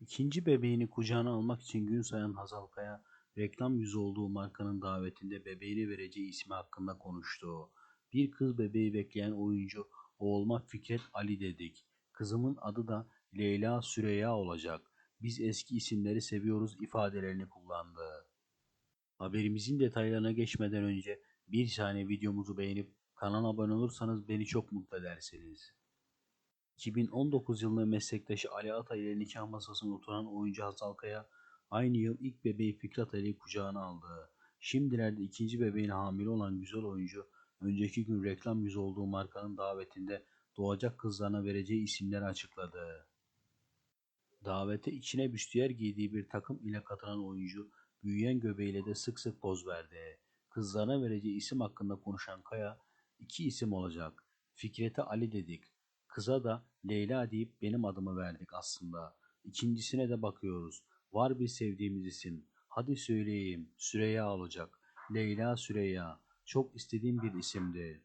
İkinci bebeğini kucağına almak için gün sayan Hazal Kaya, reklam yüzü olduğu markanın davetinde bebeğini vereceği ismi hakkında konuştu. Bir kız bebeği bekleyen oyuncu oğluma Fikret Ali dedik. Kızımın adı da Leyla Süreyya olacak. Biz eski isimleri seviyoruz ifadelerini kullandı. Haberimizin detaylarına geçmeden önce bir saniye videomuzu beğenip kanala abone olursanız beni çok mutlu edersiniz. 2019 yılında meslektaşı Ali Atay ile nikah masasına oturan oyuncu Hazal Kaya aynı yıl ilk bebeği Fikret Ali'yi kucağına aldı. Şimdilerde ikinci bebeğine hamile olan güzel oyuncu önceki gün reklam yüzü olduğu markanın davetinde doğacak kızlarına vereceği isimleri açıkladı. Davete içine büstiyer giydiği bir takım ile katılan oyuncu büyüyen göbeğiyle de sık sık poz verdi. Kızlarına vereceği isim hakkında konuşan Kaya iki isim olacak. Fikret'e Ali dedik. Kıza da Leyla deyip benim adımı verdik aslında. İkincisine de bakıyoruz. Var bir sevdiğimiz isim. Hadi söyleyeyim. Süreyya olacak. Leyla Süreyya. Çok istediğim bir isimdi.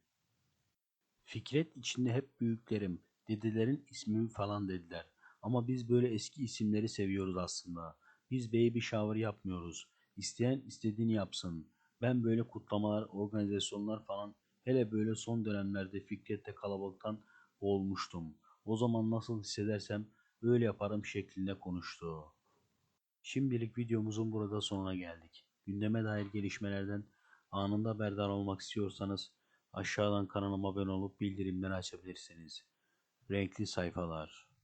Fikret içinde hep büyüklerim, dedelerin ismi falan dediler. Ama biz böyle eski isimleri seviyoruz aslında. Biz baby shower yapmıyoruz. İsteyen istediğini yapsın. Ben böyle kutlamalar, organizasyonlar falan hele böyle son dönemlerde Fikret'te kalabalıktan olmuştum. O zaman nasıl hissedersem öyle yaparım şeklinde konuştu. Şimdilik videomuzun burada sonuna geldik. Gündeme dair gelişmelerden anında haberdar olmak istiyorsanız aşağıdan kanalıma abone olup bildirimleri açabilirsiniz. Renkli sayfalar.